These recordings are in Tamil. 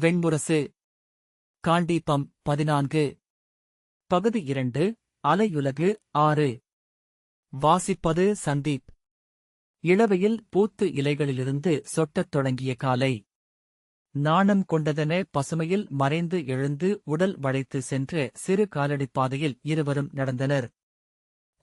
வெண்முரசு காண்டீபம் பதினான்கு. பகுதி இரண்டு அலையுலகு ஆறு. வாசிப்பது சந்தீப். இளவையில் பூத்து இலைகளிலிருந்து சொட்டத் தொடங்கிய காலை. நாணம் கொண்டதென பசுமையில் மறைந்து எழுந்து உடல் வளைத்து சென்ற சிறு காலடிப் பாதையில் இருவரும் நடந்தனர்.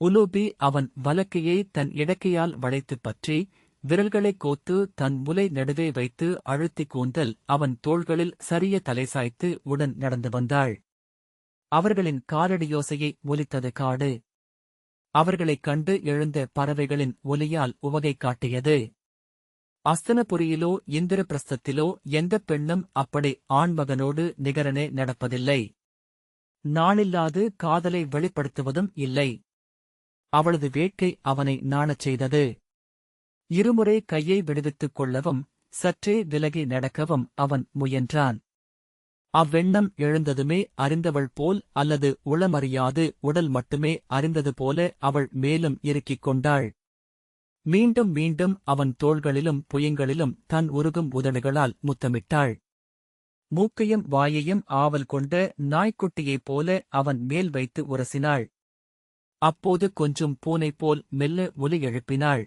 உலூபி அவன் வலக்கையை தன் இடக்கையால் வளைத்துப் பற்றி விரல்களைக் கோத்து தன் முலை நடுவே வைத்து அழுத்திக் கூந்தல் அவன் தோள்களில் சரிய தலை சாய்த்து உடன் நடந்து வந்தாள். அவர்களின் காலடியோசையை ஒலித்தது காடு. அவர்களைக் கண்டு எழுந்த பறவைகளின் ஒலியால் உவகை காட்டியது. அஸ்தனபுரியிலோ இந்திரபிரஸ்தத்திலோ எந்தப் பெண்ணும் அப்படி ஆண்மகனோடு நிகரனே நடப்பதில்லை. நாளில்லாது காதலை வெளிப்படுத்துவதும் இல்லை. அவளது வேட்கை அவனை நாணச் செய்தது. இருமுறை கையை விடுவித்துக் கொள்ளவும் சற்றே விலகி நடக்கவும் அவன் முயன்றான். அவ்வெண்ணம் எழுந்ததுமே அறிந்தவள் போல் அல்லது உளமறியாது உடல் மட்டுமே அறிந்தது போல அவள் மேலும் இறுக்கிக் கொண்டாள். மீண்டும் மீண்டும் அவன் தோள்களிலும் புயங்களிலும் தன் உருகும் உதடுகளால் முத்தமிட்டாள். மூக்கையும் வாயையும் ஆவல் கொண்ட நாய்க்குட்டியைப் போல அவன் மேல் வைத்து உரசினாள். அப்போது கொஞ்சம் பூனை போல் மெல்ல ஒலி எழுப்பினாள்.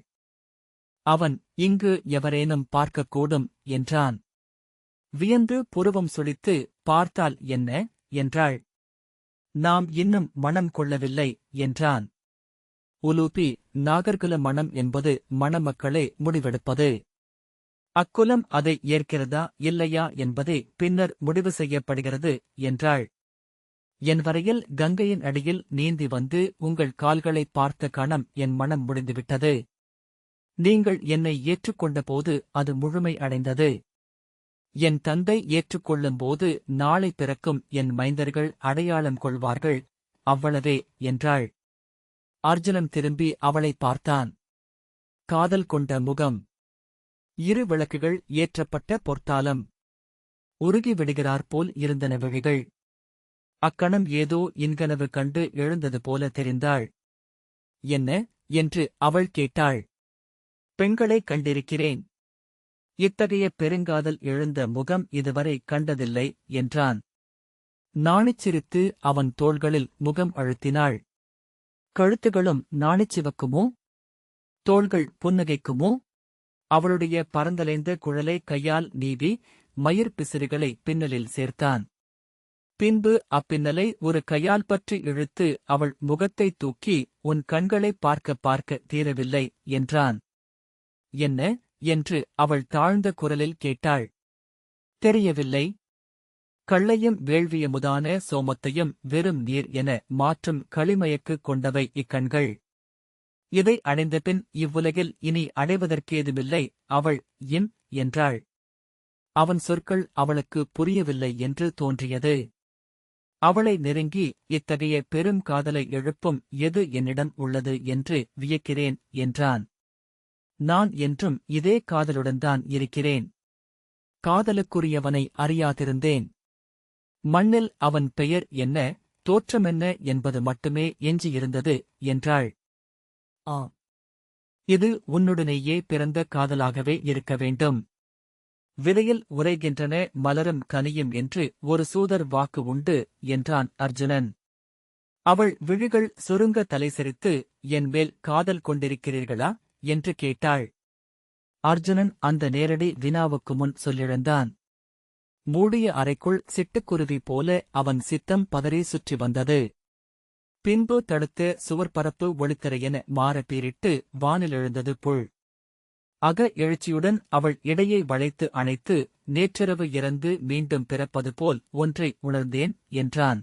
அவன் இங்கு எவரேனும் பார்க்கக்கூடும் என்றான். வியந்து புருவம் சுழித்து பார்த்தால் என்ன? என்றாள். நாம் இன்னும் மனம் கொள்ளவில்லை என்றான். உலூபி நாகர்குல மனம் என்பது மணமக்களே முடிவெடுப்பது. அக்குலம் அதை ஏற்கிறதா இல்லையா என்பதே பின்னர் முடிவு செய்யப்படுகிறது என்றாள். என் வரையில் கங்கையின் அடியில் நீந்தி வந்து உங்கள் கால்களைப் பார்த்த கணம் என் மனம் முடிந்துவிட்டது. நீங்கள் என்னை ஏற்றுக்கொண்டபோது அது முழுமை அடைந்தது. என் தந்தை ஏற்றுக்கொள்ளும்போது நாளை பிறக்கும் என் மைந்தர்கள் அடையாளம் கொள்வார்கள் அவ்வளவே என்றாள். அர்ஜுனன் திரும்பி அவளை பார்த்தான். காதல் கொண்ட முகம். இரு விளக்குகள் ஏற்றப்பட்ட பொற்தாலம். உருகி விடுகிறாற்போல் இருந்தன விழிகள். அக்கணம் ஏதோ இன்கனவு கண்டு எழுந்தது போல தெரிந்தாள். என்ன? என்று அவள் கேட்டாள். பெண்களை கண்டிருக்கிறேன். இத்தகைய பெருங்காதல் எழுந்த முகம் இதுவரை கண்டதில்லை என்றான். நாணிச் சிரித்து அவன் தோள்களில் முகம் அழுத்தினாள். கழுத்துகளும் நாணிச் சிவக்குமோ தோள்கள் புன்னகைக்குமோ? அவளுடைய பரந்தலைந்த குழலை கையால் நீவி மயிர் பிசிறுகளை பின்னலில் சேர்த்தான். பின்பு அப்பின்னலை ஒரு கையால் பற்றி இழுத்து அவள் முகத்தை தூக்கி உன் கண்களைப் பார்க்க பார்க்க தீரவில்லை என்றான். என்ன? என்று அவள் தாழ்ந்த குரலில் கேட்டாள். தெரியவில்லை. கள்ளையும் வேள்வியமுதான சோமத்தையும் வெறும் நீர் என மாற்றும் களிமயக்கு கொண்டவை இக்கண்கள். இதை அடைந்தபின் இவ்வுலகில் இனி அடைவதற்கேதுமில்லை அவள் இம் என்றாள். அவன் சொற்கள் அவளுக்கு புரியவில்லை என்று தோன்றியது. அவளை நெருங்கி இத்தகைய பெரும் காதலை எழுப்பும் எது என்னிடம் உள்ளது என்று வியக்கிறேன் என்றான். நான் என்றும் இதே காதலுடன்தான் இருக்கிறேன். காதலுக்குரியவனை அறியாதிருந்தேன். மண்ணில் அவன் பெயர் என்ன தோற்றமென்ன என்பது மட்டுமே எஞ்சியிருந்தது என்றாள். ஆ இது உன்னுடனேயே பிறந்த காதலாகவே இருக்க வேண்டும். விதையில் உரைகின்றன மலரும் கனியும் என்று ஒரு சூதர் வாக்கு உண்டு என்றான் அர்ஜுனன். அவள் விழிகள் சுருங்க தலைசிரித்து என் மேல் காதல் கொண்டிருக்கிறீர்களா? என்று கேட்டாள். அர்ஜுனன் அந்த நேரடி வினாவுக்கு முன் சொல்லிழந்தான். மூடிய அறைக்குள் சிட்டுக்குருவி போல அவன் சித்தம் பதறி சுற்றி வந்தது. பின்பு தடுத்து சுவர்பரப்பு ஒளித்திரையென மாற பீரிட்டு வானிலெழுந்தது புல். அக எழுச்சியுடன் அவள் இடையை வளைத்து அணைத்து நேற்றிரவு இறந்து மீண்டும் பிறப்பது போல் ஒன்றை உணர்ந்தேன் என்றான்.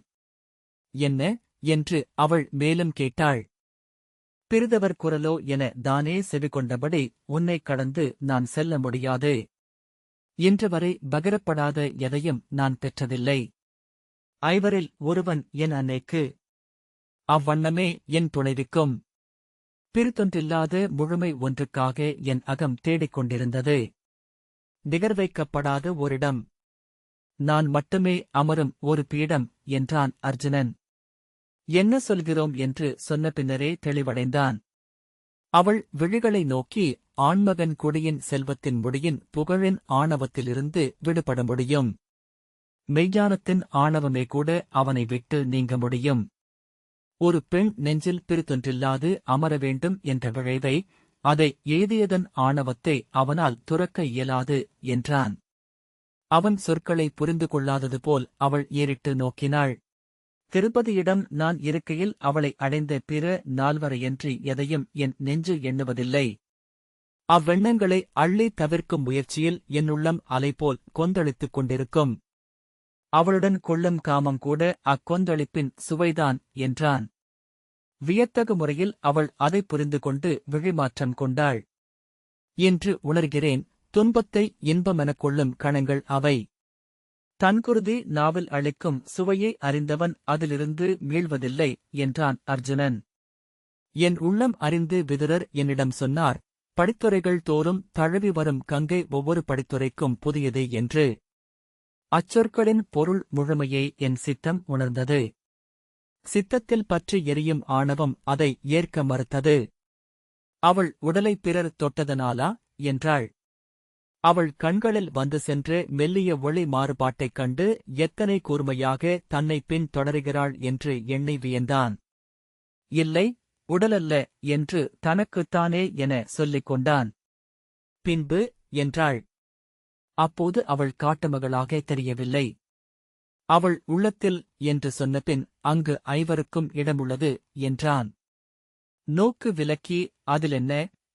என்ன? என்று அவள் மேலும் கேட்டாள். பிரிதவர் குரலோ என தானே செவிகொண்டபடி உன்னை கடந்து நான் செல்ல முடியாது. இன்று வரை பகிரப்படாத எதையும் நான் பெற்றதில்லை. ஐவரில் ஒருவன் என் அன்னைக்கு அவ்வண்ணமே என் துணைவிக்கும். பிரித்தொன்றில்லாத முழுமை ஒன்றுக்காக என் அகம் தேடிக் கொண்டிருந்தது நிகர்வைக்கப்படாத ஓரிடம். நான் மட்டுமே அமரும் ஒரு பீடம் என்றான் அர்ஜுனன். என்ன சொல்கிறோம் என்று சொன்ன பின்னரே தெளிவடைந்தான். அவள் விழிகளை நோக்கி ஆண்மகன் குடியின் செல்வத்தின் முடியின் புகழின் ஆணவத்திலிருந்து விடுபட முடியும். மெய்ஞானத்தின் ஆணவமே கூட அவனை விட்டு நீங்க முடியும். ஒரு பெண் நெஞ்சில் பிரித்தொன்றில்லாது அமர வேண்டும் என்ற விழைவை அதை எழுதியதன் ஆணவத்தை அவனால் துறக்க இயலாது என்றான். அவன் சொற்களை புரிந்து கொள்ளாதது போல் அவள் ஏறிட்டு நோக்கினாள். திருப்பதியிடம் நான் இருக்கையில் அவளை அடைந்த பிற நால்வரையன்றி எதையும் என் நெஞ்சு எண்ணுவதில்லை. அவ்வெண்ணங்களை அள்ளி தவிர்க்கும் முயற்சியில் என்னுள்ளம் அலைபோல் கொந்தளித்துக் கொண்டிருக்கும். அவளுடன் கொள்ளும் காமம் கூட அக்கொந்தளிப்பின் சுவைதான் என்றான். வியத்தகு முறையில் அவள் அதை புரிந்து கொண்டு விழிமாற்றம் கொண்டாள். என்று உணர்கிறேன் துன்பத்தை இன்பமெனக் கொள்ளும் கணங்கள் அவை. தன்குருதி நாவில் அளிக்கும் சுவையை அறிந்தவன் அதிலிருந்து மீள்வதில்லை என்றான் அர்ஜுனன். என் உள்ளம் அறிந்து விதுரர் என்னிடம் சொன்னார் படித்துறைகள் தோறும் தழுவி வரும் கங்கை ஒவ்வொரு படித்துறைக்கும் புதியது என்று. அச்சொற்களின் பொருள் முழுமையை என் சித்தம் உணர்ந்தது. சித்தத்தில் பற்றி எரியும் ஆணவம் அதை ஏற்க மறுத்தது. அவள் உடலை பிறர் தொட்டதனாலா? என்றாள். அவள் கண்களில் வந்து சென்று மெல்லிய ஒளி மாறுபாட்டைக் கண்டு எத்தனை கூர்மையாக தன்னை பின் தொடருகிறாள் என்று எண்ணி வியந்தான். இல்லை உடலல்ல என்று தனக்குத்தானே என சொல்லிக் கொண்டான். பின்பு என்றாள். அப்போது அவள் காட்டுமகளாக தெரியவில்லை. அவள் உள்ளத்தில் என்று சொன்னபின் அங்கு ஐவருக்கும் இடமுள்ளது என்றான். நோக்கு விலக்கி அதிலென்ன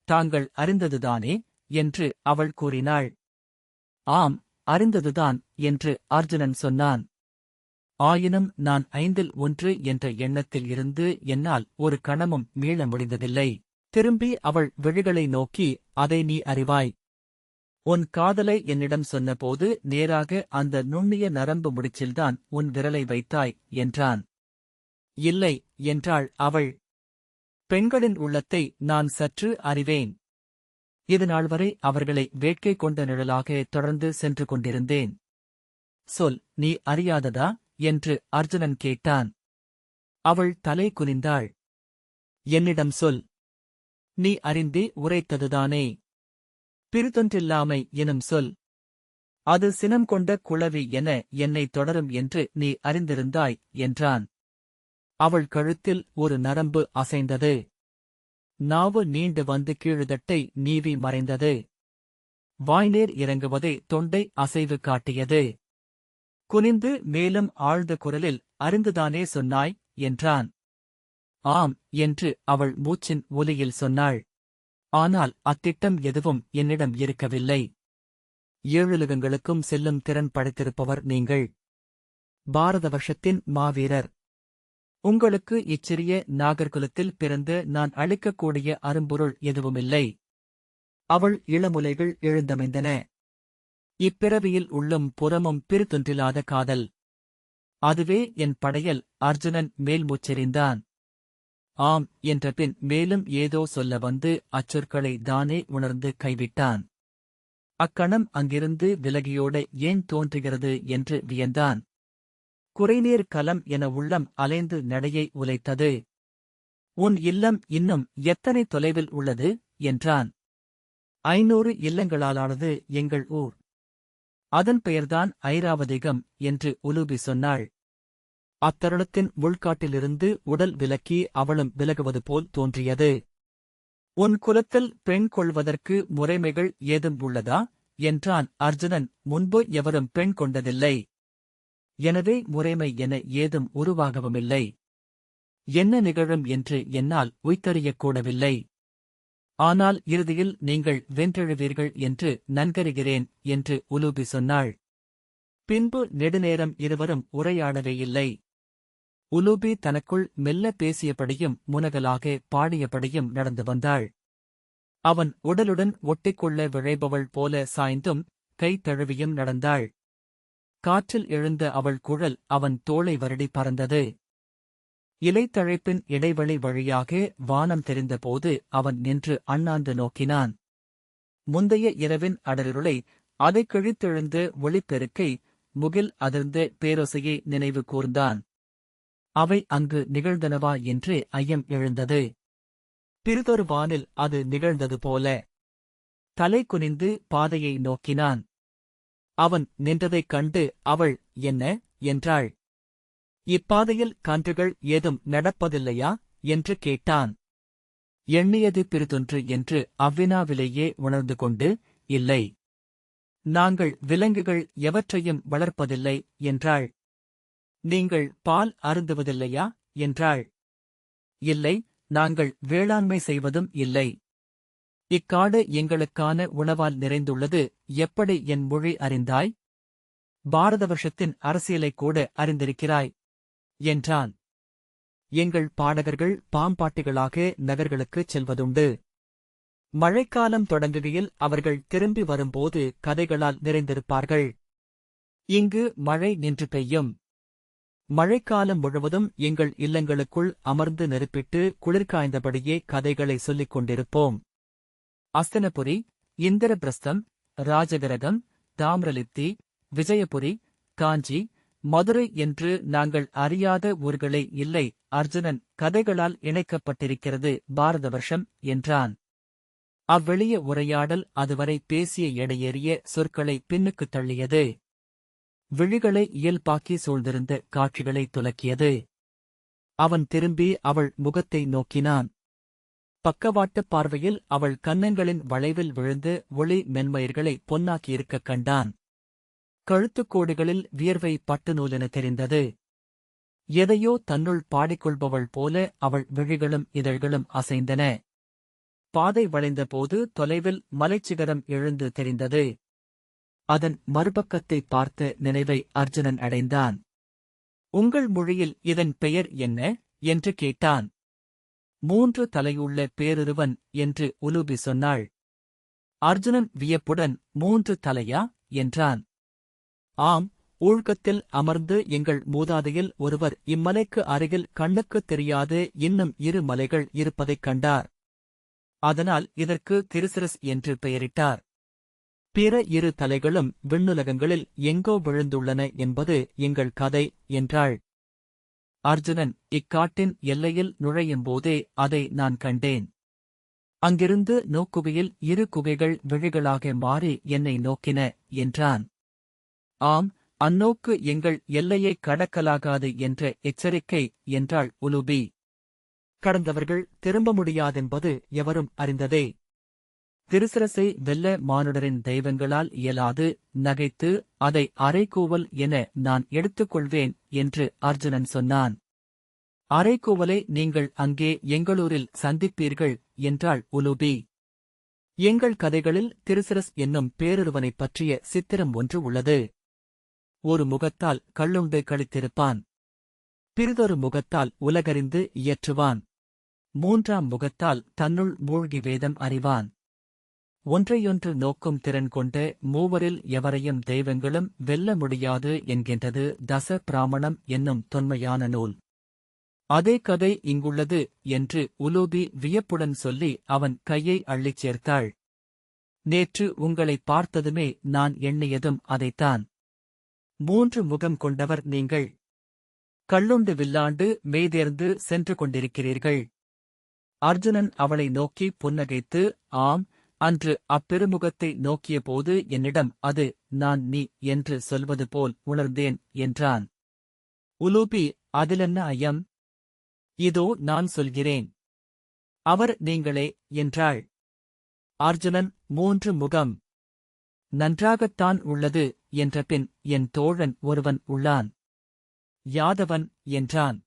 தாங்கள் அறிந்ததுதானே? என்று அவள் கூறினாள். ஆம் அறிந்ததுதான் என்று அர்ஜுனன் சொன்னான். ஆயினும் நான் ஐந்தில் ஒன்று என்ற எண்ணத்தில் இருந்து என்னால் ஒரு கணமும் மீள முடிந்ததில்லை. திரும்பி அவள் விழிகளை நோக்கி அதை நீ அறிவாய். உன் காதலை என்னிடம் சொன்னபோது நேராக அந்த நுண்ணிய நரம்பு முடிச்சில்தான் உன் விரலை வைத்தாய் என்றான். இல்லை என்றாள் அவள். பெண்களின் உள்ளத்தை நான் சற்று அறிவேன். இது வரை அவர்களை வேட்கை கொண்ட நிழலாக தொடர்ந்து சென்று கொண்டிருந்தேன். சொல் நீ அறியாததா? என்று அர்ஜுனன் கேட்டான். அவள் தலை குனிந்தாள். என்னிடம் சொல். நீ அறிந்தே உரைத்ததுதானே? பிரிதொன்றில்லாமை எனும் சொல். அது சினம் கொண்ட குளவி என என்னை தொடரும் என்று நீ அறிந்திருந்தாய் என்றான். அவள் கழுத்தில் ஒரு நரம்பு அசைந்தது. நாவு நீண்டு வந்து கீழுதட்டை நீவி மறைந்தது. வாய்நேர் இறங்குவதை தொண்டை அசைவு காட்டியது. குனிந்து மேலும் ஆழ்ந்த குரலில் அறிந்துதானே சொன்னாய்? என்றான். ஆம் என்று அவள் மூச்சின் ஒலியில் சொன்னாள். ஆனால் அத்திட்டம் எதுவும் என்னிடம் இருக்கவில்லை. ஏழுலகங்களுக்கும் செல்லும் திறன் படைத்திருப்பவர் நீங்கள். பாரத வருஷத்தின் மாவீரர். உங்களுக்கு இச்சிறிய நாகர்குலத்தில் பிறந்து நான் அளிக்கக்கூடிய அரும்பொருள் எதுவுமில்லை. அவள் இளமுலைகள் எழுந்தமைந்தன. இப்பிறவியில் உள்ளும் புறமும் பிரித்தொன்றில்லாத காதல். அதுவே என் படையல் அர்ஜுனன் மேல்மூச்செறிந்தான் ஆம் என்ற பின் மேலும் ஏதோ சொல்ல வந்து அச்சொற்களை தானே உணர்ந்து கைவிட்டான். அக்கணம் அங்கிருந்து விலகியோட ஏன் தோன்றுகிறது என்று வியந்தான். குறைநீர் கலம் என உள்ளம் அலைந்து நடையை உலைத்தது. உன் இல்லம் இன்னும் எத்தனை தொலைவில் உள்ளது? என்றான். ஐநூறு இல்லங்களாலானது எங்கள் ஊர். அதன் பெயர்தான் ஐராவதிகம் என்று உலூபி சொன்னாள். அத்தருணத்தின் உள்காட்டிலிருந்து உடல் விலக்கி அவளும் விலகுவது போல் தோன்றியது. உன் குலத்தில் பெண் கொள்வதற்கு முறைமைகள் ஏதும் உள்ளதா? என்றான் அர்ஜுனன். முன்பு எவரும் பெண் கொண்டதில்லை. எனவே முறைமை என ஏதும் உருவாகவுமில்லை. என்ன நிகழும் என்று என்னால் உய்த்தறியக்கூடவில்லை. ஆனால் இறுதியில் நீங்கள் வென்றெழுவீர்கள் என்று நன்கறிகிறேன் என்று உலூபி சொன்னாள். பின்பு நெடுநேரம் இருவரும் உரையாடவே இல்லை. உலூபி தனக்குள் மெல்ல பேசியபடியும் முனகலாக பாடியபடியும் நடந்து வந்தாள். அவன் உடலுடன் ஒட்டிக்கொள்ள விழைபவள் போல சாய்ந்தும் கை தழுவியும் நடந்தாள். காற்றில் எழுந்த அவள் குழல் அவன் தோளை வருடி பறந்தது. இலைத்தழைப்பின் இடைவெளி வழியாக வானம் தெரிந்தபோது அவன் நின்று அண்ணாந்து நோக்கினான். முந்தைய இரவின் அடருளை அதை கிழித்தெழுந்த ஒளிப்பெருக்கை முகில் அதிர்ந்த பேரொசையை நினைவு கூர்ந்தான். அவை அங்கு நிகழ்ந்தனவா என்று ஐயம் எழுந்தது. பிறிதொரு வானில் அது நிகழ்ந்தது போல. தலை குனிந்து பாதையை நோக்கினான். அவன் நின்றதைக் கண்டு அவள் என்ன என்றாள். இப்பாதையில் கன்றுகள் ஏதும் நடப்பதில்லையா என்று கேட்டான். எண்ணியது பிறிதொன்று என்று அவ்வினாவிலேயே உணர்ந்து கொண்டு இல்லை. நாங்கள் விலங்குகள் எவற்றையும் வளர்ப்பதில்லை என்றாள். நீங்கள் பால் அருந்துவதில்லையா என்றாள். இல்லை நாங்கள் வேளாண்மை செய்வதும் இல்லை. இக்காடு எங்களுக்கான உணவால் நிறைந்துள்ளது. எப்படி என் மொழி அறிந்தாய்? பாரத வருஷத்தின் அரசியலை கூட அறிந்திருக்கிறாய் என்றான். எங்கள் பாடகர்கள் பாம்பாட்டிகளாக நகர்களுக்குச் செல்வதுண்டு. மழைக்காலம் தொடங்குகையில் அவர்கள் திரும்பி வரும்போது கதைகளால் நிறைந்திருப்பார்கள். இங்கு மழை நின்று பெய்யும். மழைக்காலம் முழுவதும் எங்கள் இல்லங்களுக்குள் அமர்ந்து நெருப்பிட்டு குளிர்காய்ந்தபடியே கதைகளை சொல்லிக் கொண்டிருப்போம். அஸ்தனபுரி இந்திரபிரஸ்தம் ராஜகிரகம் தாமிரலித்தி விஜயபுரி காஞ்சி மதுரை என்று நாங்கள் அறியாத ஊர்களே இல்லை அர்ஜுனன் கதைகளால் இணைக்கப்பட்டிருக்கிறது பாரத வருஷம் என்றான். அவ்வெளிய உரையாடல் அதுவரை பேசிய எடையேறிய சொற்களை பின்னுக்குத் தள்ளியது. விழிகளை இயல்பாக்கி சூழ்ந்திருந்த காட்சிகளை துலக்கியது. அவன் திரும்பி அவள் முகத்தை நோக்கினான். பக்கவாட்டுப் பார்வையில் அவள் கன்னங்களின் வளைவில் விழுந்து ஒளி மென்மயிர்களை பொன்னாக்கியிருக்கக் கண்டான். கழுத்துக்கோடுகளில் வியர்வை பட்டு நூலென தெரிந்தது. எதையோ தன்னுள் பாடிக்கொள்பவள் போல அவள் விழிகளும் இதழ்களும் அசைந்தன. பாதை வளைந்தபோது தொலைவில் மலைச்சிகரம் எழுந்து தெரிந்தது. அதன் மறுபக்கத்தை பார்த்த நினைவை அர்ஜுனன் அடைந்தான். உங்கள் மொழியில் இதன் பெயர் என்ன? என்று கேட்டான். மூன்று தலையுள்ள பேரிருவன் என்று உலுபி சொன்னாள். அர்ஜுனன் வியப்புடன் மூன்று தலையா? என்றான். ஆம் ஊழ்கத்தில் அமர்ந்து எங்கள் மூதாதையில் ஒருவர் இம்மலைக்கு அருகில் கண்ணுக்குத் தெரியாது இன்னும் இரு மலைகள் இருப்பதைக் கண்டார். அதனால் இதற்கு திருசிரஸ் என்று பெயரிட்டார். பிற இரு தலைகளும் விண்ணுலகங்களில் எங்கோ விழுந்துள்ளன என்பது எங்கள் கதை என்றாள். அர்ஜுனன் இக்காட்டின் எல்லையில் நுழையும்போதே அதை நான் கண்டேன். அங்கிருந்து நோக்குகையில் இரு குகைகள் விழிகளாக மாறி என்னை நோக்கின என்றான். ஆம் அந்நோக்கு எங்கள் எல்லையைக் கடக்கலாகாது என்ற எச்சரிக்கை என்றாள் உலுபி. கடந்தவர்கள் திரும்ப முடியாதென்பது எவரும் அறிந்ததே. திருசிரசை வெல்ல மானுடரின் தெய்வங்களால் இயலாது நகைத்து அதை அரைக்கூவல் என நான் எடுத்துக்கொள்வேன் என்று அர்ஜுனன் சொன்னான். அரைக்கூவலை நீங்கள் அங்கே எங்களூரில் சந்திப்பீர்கள் என்றாள் உலுபி. எங்கள் கதைகளில் திருசிரஸ் என்னும் பேரொருவனைப் பற்றிய சித்திரம் ஒன்று உள்ளது. ஒரு முகத்தால் கள்ளுண்டு கழித்திருப்பான். பிறிதொரு முகத்தால் உலகறிந்து இயற்றுவான். மூன்றாம் முகத்தால் தன்னுள் மூழ்கி வேதம் அறிவான். ஒன்றையொன்று நோக்கும் திறன் கொண்ட மூவரில் எவரையும் தெய்வங்களும் வெல்ல முடியாது என்கின்றது தச பிராமணம் என்னும் தொன்மையான நூல். அதே கதை இங்குள்ளது என்று உலூபி வியப்புடன் சொல்லி அவன் கையை அள்ளிச் சேர்த்தாள். நேற்று உங்களை பார்த்ததுமே நான் எண்ணியதும் அதைத்தான். மூன்று முகம் கொண்டவர் நீங்கள். கள்ளுண்டு வில்லாண்டு மெய்தேர்ந்து சென்று கொண்டிருக்கிறீர்கள். அர்ஜுனன் அவளை நோக்கி புன்னகைத்து ஆம் அன்று அப்பெருமுகத்தை நோக்கியபோது என்னிடம் அது நான் நீ என்று சொல்வது போல் உணர்ந்தேன் என்றான். உலூபி அதிலென்ன ஐயம்? இதோ நான் சொல்கிறேன். அவர் நீங்களே என்றாள். அர்ஜுனன் மூன்று முகம். நன்றாகத்தான் உள்ளது என்றபின் என் தோழன் ஒருவன் உள்ளான். யாதவன் என்றான்.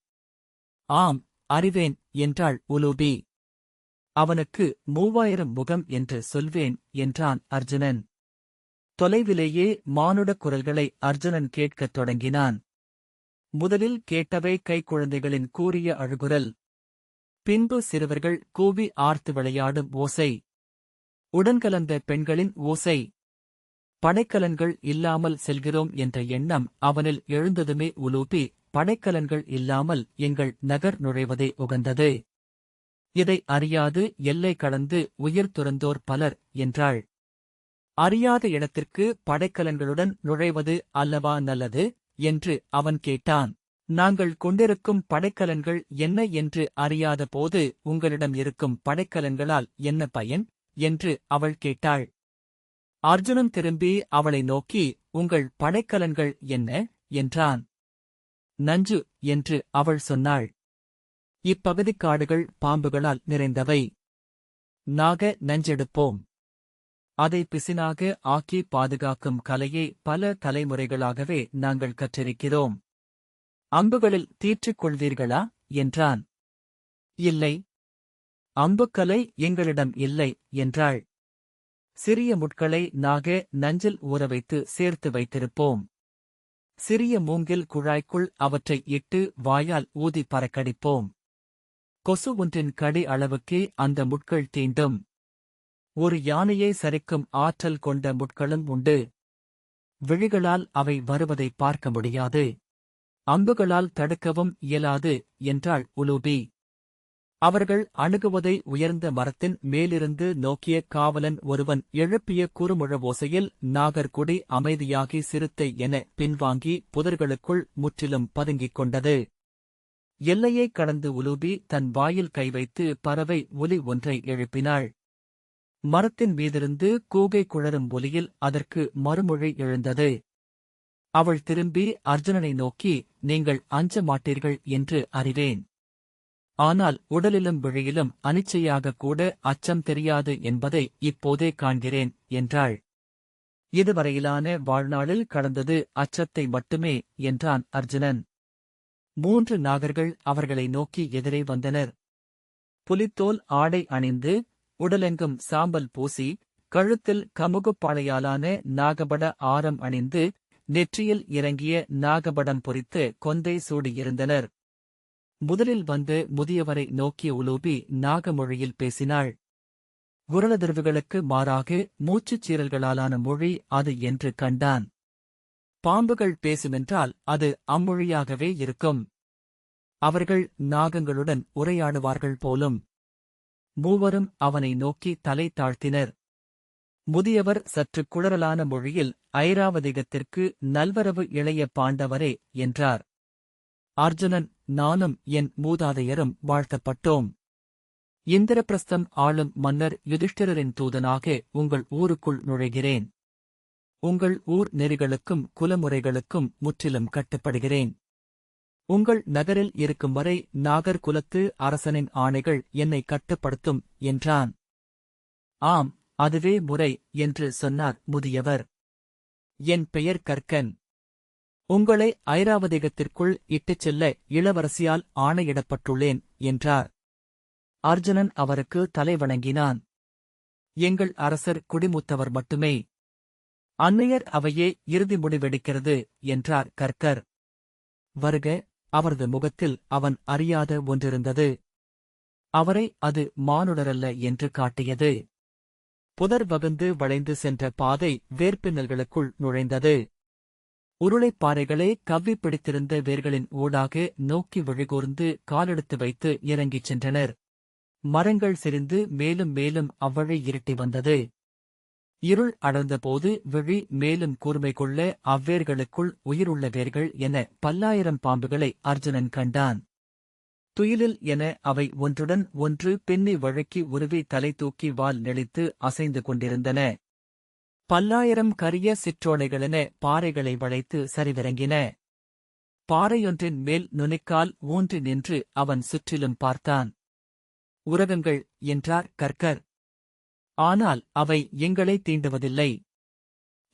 ஆம் அறிவேன் என்றாள் உலூபி. அவனுக்கு மூவாயிரம் முகம் என்று சொல்வேன் என்றான் அர்ஜுனன். தொலைவிலேயே மானுடக் குரல்களை அர்ஜுனன் கேட்கத் தொடங்கினான். முதலில் கேட்டவை கைக்குழந்தைகளின் கூறிய அழுகுரல். பின்பு சிறுவர்கள் கூவி ஆர்த்து விளையாடும் ஓசை. உடன்கலந்த பெண்களின் ஓசை. படைக்கலன்கள் இல்லாமல் செல்கிறோம் என்ற எண்ணம் அவனில் எழுந்ததுமே உலூப்பி படைக்கலன்கள் இல்லாமல் எங்கள் நகர் நுழைவதே உகந்தது. இதை அறியாது எல்லை கடந்து உயிர் துறந்தோர் பலர் என்றாள். அறியாத இடத்திற்கு படைக்கலன்களுடன் நுழைவது அல்லவா நல்லது? என்று அவன் கேட்டான். நாங்கள் கொண்டிருக்கும் படைக்கலன்கள் என்ன என்று அறியாத போது உங்களிடம் இருக்கும் படைக்கலன்களால் என்ன பயன்? என்று அவள் கேட்டாள். அர்ஜுனன் திரும்பி அவளை நோக்கி உங்கள் படைக்கலன்கள் என்ன? என்றான். நஞ்சு என்று அவள் சொன்னாள். இப்பகுதி காடுகள் பாம்புகளால் நிறைந்தவை. நாக நஞ்செடுப்போம். அதை பிசினாக ஆக்கி பாதுகாக்கும் கலையை பல தலைமுறைகளாகவே நாங்கள் கற்றிருக்கிறோம். அம்புகளில் தீற்றிக் கொள்வீர்களா? என்றான். இல்லை. அம்புக்கலை எங்களிடம் இல்லை என்றாள். சிறிய முட்களை நாக நஞ்சில் ஊற வைத்து சேர்த்து வைத்திருப்போம். சிறிய மூங்கில் குழாய்க்குள் அவற்றை இட்டு வாயால் ஊதி பறக்கடிப்போம். கொசு ஒன்றின் கடி அளவுக்கே அந்த முட்கள் தீண்டும். ஒரு யானையை சரிக்கும் ஆற்றல் கொண்ட முட்களும் உண்டு. விழிகளால் அவை வருவதை பார்க்க முடியாது. அம்புகளால் தடுக்கவும் இயலாது என்றாள் உலூபி. அவர்கள் அணுகுவதை உயர்ந்த மரத்தின் மேலிருந்து நோக்கிய காவலன் ஒருவன் எழுப்பிய குறுமுழ ஓசையில் நாகர்குடி அமைதியாகி சிறுத்தை என பின்வாங்கி புதர்களுக்குள் முற்றிலும் பதுங்கிக் கொண்டது. எல்லையைக் கடந்து உலூபி தன் வாயில் கை வைத்து பறவை ஒலி ஒன்றை எழுப்பினாள். மரத்தின் மீதிருந்து கூகை குழறும் ஒலியில் அதற்கு மறுமொழி எழுந்தது. அவள் திரும்பி அர்ஜுனனை நோக்கி நீங்கள் அஞ்ச மாட்டீர்கள் என்று அறிவேன். ஆனால் உடலிலும் விழியிலும் அனிச்சையாகக் கூட அச்சம் தெரியாது என்பதை இப்போதே காண்கிறேன் என்றாள். இதுவரையிலான வாழ்நாளில் கடந்தது அச்சத்தை மட்டுமே என்றான் அர்ஜுனன். மூன்று நாகர்கள் அவர்களை நோக்கி எதிரே வந்தனர். புலித்தோல் ஆடை அணிந்து உடலெங்கும் சாம்பல் பூசி கழுத்தில் கமுகுப்பாளையாலான நாகபட ஆரம் அணிந்து நெற்றியில் இறங்கிய நாகபடம் பொறித்து கொந்தை சூடியிருந்தனர் முதலில் வந்து முதியவரை நோக்கிய உலூபி நாகமொழியில் பேசினாள். குரலதிர்வுகளுக்கு மாறாக மூச்சுச் சீரல்களாலான மொழி அது என்று கண்டான். பாம்புகள் பேசுமென்றால் அது அம்மொழியாகவே இருக்கும். அவர்கள் நாகங்களுடன் உரையாடுவார்கள் போலும். மூவரும் அவனை நோக்கி தலை தாழ்த்தினர். முதியவர் சற்று குளறலான மொழியில் ஐராவதிகத்திற்கு நல்வரவு இளைய பாண்டவரே என்றார். அர்ஜுனன் நானும் என் மூதாதையரும் வாழ்த்தப்பட்டோம். இந்திரபிரஸ்தம் ஆளும் மன்னர் யுதிஷ்டிரரின் தூதனாக உங்கள் ஊருக்குள் நுழைகிறேன். உங்கள் ஊர் நெறிகளுக்கும் குலமுறைகளுக்கும் முற்றிலும் கட்டுப்படுகிறேன். உங்கள் நகரில் இருக்கும் வரை நாகர் குலத்து அரசனின் ஆணைகள் என்னை கட்டுப்படுத்தும் என்றான். ஆம் அதுவே முறை என்று சொன்னார் முதியவர். என் பெயர் கற்கன் உங்களை ஐராவதேகத்திற்குள் இட்டுச் செல்ல இளவரசியால் ஆணையிடப்பட்டுள்ளேன் என்றார். அர்ஜுனன் அவருக்கு தலை வணங்கினான் எங்கள் அரசர் குடிமுத்தவர் மட்டுமே. அன்னையர் அவையே இறுதி முடிவெடுக்கிறது என்றார் கர்கர் வருக அவரது முகத்தில் அவன் அறியாத ஒன்றிருந்தது. அவரை அது மானுடரல்ல என்று காட்டியது. புதர் வகுந்து வளைந்து சென்ற பாதை வேர்ப்பின்னல்களுக்குள் நுழைந்தது. உருளைப் பாறைகளே கவ்வி பிடித்திருந்த வேர்களின் ஊடாக நோக்கி விழிகூர்ந்து காலெடுத்து வைத்து இறங்கிச் சென்றனர். மரங்கள் சிரிந்து மேலும் மேலும் அவ்வழி இருட்டி வந்தது. இருள் அடர்ந்தபோது விழி மேலும் கூர்மை கொள்ள அவ்வேர்களுக்குள் உயிருள்ள வேர்கள் என பல்லாயிரம் பாம்புகளை அர்ஜுனன் கண்டான். துயிலில் என அவை ஒன்றுடன் ஒன்று பின்னி வழக்கி உருவி தலை தூக்கி வால் நெளித்து அசைந்து கொண்டிருந்தன. பல்லாயிரம் கரிய சிற்றோலைகளென பாறைகளை வளைத்து சரிவிறங்கின. பாறையொன்றின் மேல் நுனிக்கால் ஊன்றி நின்று அவன் சுற்றிலும் பார்த்தான். உரகங்கள் என்றார் கர்கர் ஆனால் அவை எங்களை தீண்டுவதில்லை.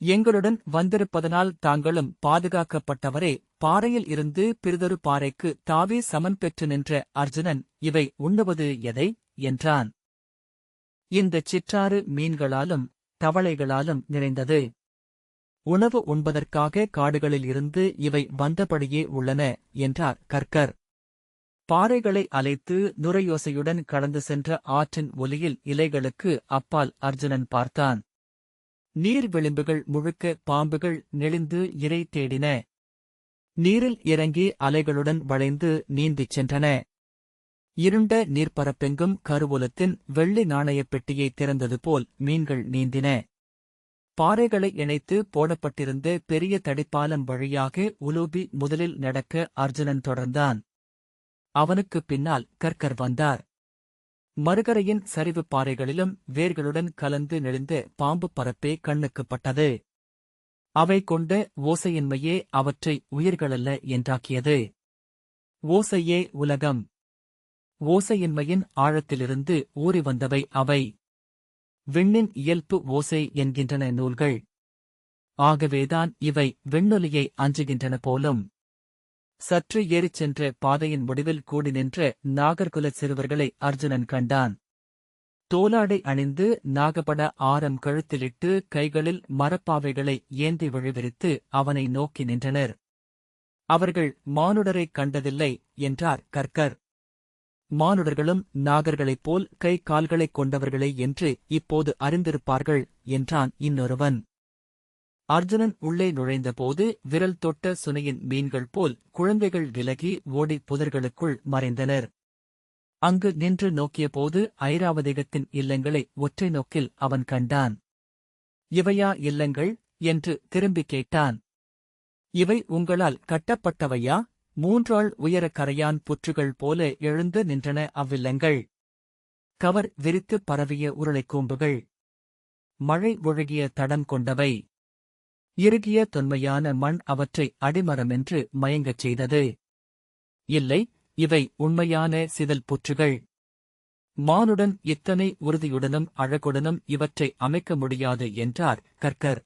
எங்களுடன் வந்திருப்பதனால் தாங்களும் பாதுகாக்கப்பட்டவரே. பாறையில் இருந்து பிறிதொரு பாறைக்கு தாவே சமன் பெற்று நின்ற அர்ஜுனன் இவை உண்ணுவது எதை? என்றான். இந்தச் சிற்றாறு மீன்களாலும் தவளைகளாலும் நிறைந்தது. உணவு உண்பதற்காக காடுகளில் இருந்து இவை வந்தபடியே உள்ளன என்றார் கர்கர் பாறைகளை அலைத்து நுரையோசையுடன் கடந்து சென்ற ஆற்றின் ஒலியில் இலைகளுக்கு அப்பால் அர்ஜுனன் பார்த்தான். நீர் விளிம்புகள் முழுக்க பாம்புகள் நெளிந்து இரை தேடின. நீரில் இறங்கி அலைகளுடன் வளைந்து நீந்திச் சென்றன. இருண்ட நீர்ப்பரப்பெங்கும் கருவூலத்தின் வெள்ளி நாணயப் பெட்டியை திறந்தது போல் மீன்கள் நீந்தின. பாறைகளை இணைத்து போடப்பட்டிருந்த பெரிய தடிப்பாலம் வழியாக உலூபி முதலில் நடக்க அர்ஜுனன் தொடர்ந்தான். அவனுக்குப் பின்னால் கற்கர் வந்தார். மறுகரையின் சரிவு பாறைகளிலும் வேர்களுடன் கலந்து நெளிந்த பாம்பு பரப்பே கண்ணுக்குப் பட்டது. அவை கொண்ட ஓசையின்மையே அவற்றை உயிர்களல்ல என்றாக்கியது. ஓசையே உலகம். ஓசையின்மையின் ஆழத்திலிருந்து ஊறி வந்தவை அவை. விண்ணின் இயல்பு ஓசை என்கின்றன நூல்கள். ஆகவேதான் இவை விண்ணொலியை அஞ்சுகின்றன போலும். சற்று ஏறிச் சென்ற பாதையின் முடிவில் கூடி நின்ற நாகர்குலச் சிறுவர்களை அர்ஜுனன் கண்டான். தோலாடை அணிந்து நாகபட ஆரம் கழுத்திலிட்டு கைகளில் மரப்பாவைகளை ஏந்தி விழுவிரித்து அவனை நோக்கி நின்றனர். அவர்கள் மானுடரைக் கண்டதில்லை என்றார் கர்கர் மானுடர்களும் நாகர்களைப் போல் கை கால்களைக் கொண்டவர்களே என்று இப்போது அறிந்திருப்பார்கள் என்றான் இன்னொருவன். அர்ஜுனன் உள்ளே நுழைந்தபோது விரல் தொட்ட சுனையின் மீன்கள் போல் குழந்தைகள் விலகி ஓடி புதர்களுக்குள் மறைந்தனர். அங்கு நின்று நோக்கியபோது ஐராவதேகத்தின் இல்லங்களை ஒற்றை நோக்கில் அவன் கண்டான். இவையா இல்லங்கள்? என்று திரும்பிக் கேட்டான். இவை உங்களால் கட்டப்பட்டவையா? மூன்றாள் உயர கரையான் புற்றுகள் போல எழுந்து நின்றன அவ்வில்லங்கள். கவர் விரித்துப் பரவிய உருளைக்கூம்புகள் மழை ஒழுகிய தடம் கொண்டவை. இறுகிய தொன்மையான மண் அவற்றை அடிமரமென்று மயங்கச் செய்தது. இல்லை இவை உண்மையான சிதல் புற்றுகள். மானுடன் இத்தனை உறுதியுடனும் அழகுடனும் இவற்றை அமைக்க முடியாது என்றார் கர்கர்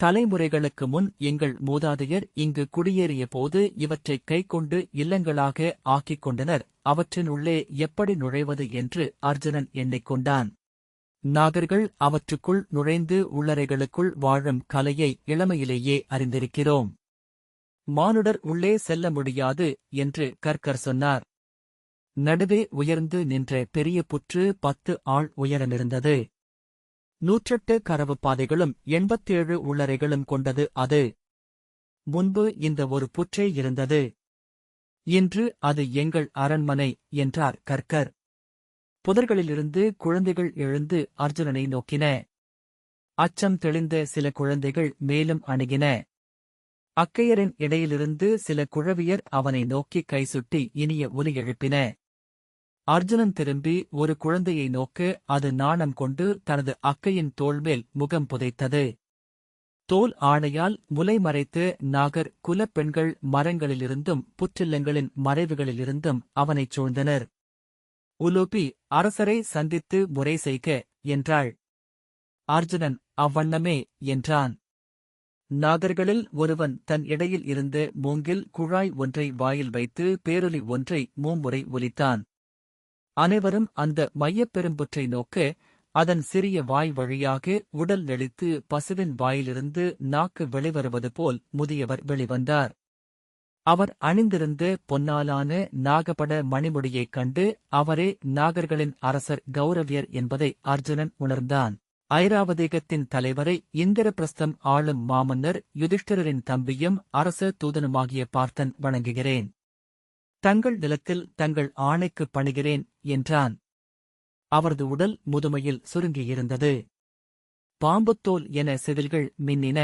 தலைமுறைகளுக்கு முன் எங்கள் மூதாதையர் இங்கு குடியேறிய போது இவற்றைக் கைக்கொண்டு இல்லங்களாக ஆக்கிக் கொண்டனர். அவற்றினுள்ளே எப்படி நுழைவது என்று அர்ஜுனன் எண்ணிக்கொண்டான் நாகர்கள் அவற்றுக்குள் நுழைந்து உள்ளறைகளுக்குள் வாழும் கலையை இளமையிலேயே அறிந்திருக்கிறோம். மானுடர் உள்ளே செல்ல முடியாது என்று கர்க்கர் சொன்னார். நடுவே உயர்ந்து நின்ற பெரிய புற்று பத்து ஆள் உயரமிருந்தது. நூற்றெட்டு கரவு பாதைகளும் எண்பத்தேழு உள்ளறைகளும் கொண்டது அது. முன்பு இந்த ஒரு புற்றே இருந்தது. இன்று அது எங்கள் அரண்மனை என்றார் கர்க்கர். புதர்களிலிருந்து குழந்தைகள் எழுந்து அர்ஜுனனை நோக்கின. அச்சம் தெளிந்த சில குழந்தைகள் மேலும் அணுகின. அக்கையரின் இடையிலிருந்து சில குழவியர் அவனை நோக்கி கைசுட்டி இனிய ஒலி எழுப்பின. அர்ஜுனன் திரும்பி ஒரு குழந்தையை நோக்க அது நாணம் கொண்டு தனது அக்கையின் தோள்மேல் முகம் புதைத்தது. தோல் ஆணையால் முலை மறைத்து நாகர் குலப் பெண்கள் மரங்களிலிருந்தும் புற்றில்லங்களின் மறைவுகளிலிருந்தும் அவனைச் சூழ்ந்தனர். உலூபி அரசரை சந்தித்து முறை செய்க என்றாள். அர்ஜுனன் அவ்வண்ணமே என்றான். நாகர்களில் ஒருவன் தன் இடையில் இருந்த மூங்கில் குழாய் ஒன்றை வாயில் வைத்து பேரொலி ஒன்றை மூமுறை ஒலித்தான். அனைவரும் அந்த மையப் பெரும்புற்றை நோக்க அதன் சிறிய வாய் வழியாக உடல் நெளித்து பசுவின் வாயிலிருந்து நாக்கு வெளிவருவது போல் முதியவர் வெளிவந்தார். அவர் அணிந்திருந்த பொன்னாலான நாகபட மணிமுடியைக் கண்டு அவரே நாகர்களின் அரசர் கௌரவியர் என்பதை அர்ஜுனன் உணர்ந்தான். ஐராவதேகத்தின் தலைவரை இந்திரபிரஸ்தம் ஆளும் மாமன்னர் யுதிஷ்டிரரின் தம்பியும் அரச தூதனுமாகிய பார்த்தன் வணங்குகிறேன். தங்கள் நிலத்தில் தங்கள் ஆணைக்குப் பணிகிறேன் என்றான். அவரது உடல் முதுமையில் சுருங்கியிருந்தது. பாம்புத்தோல் என செதில்கள் மின்னின.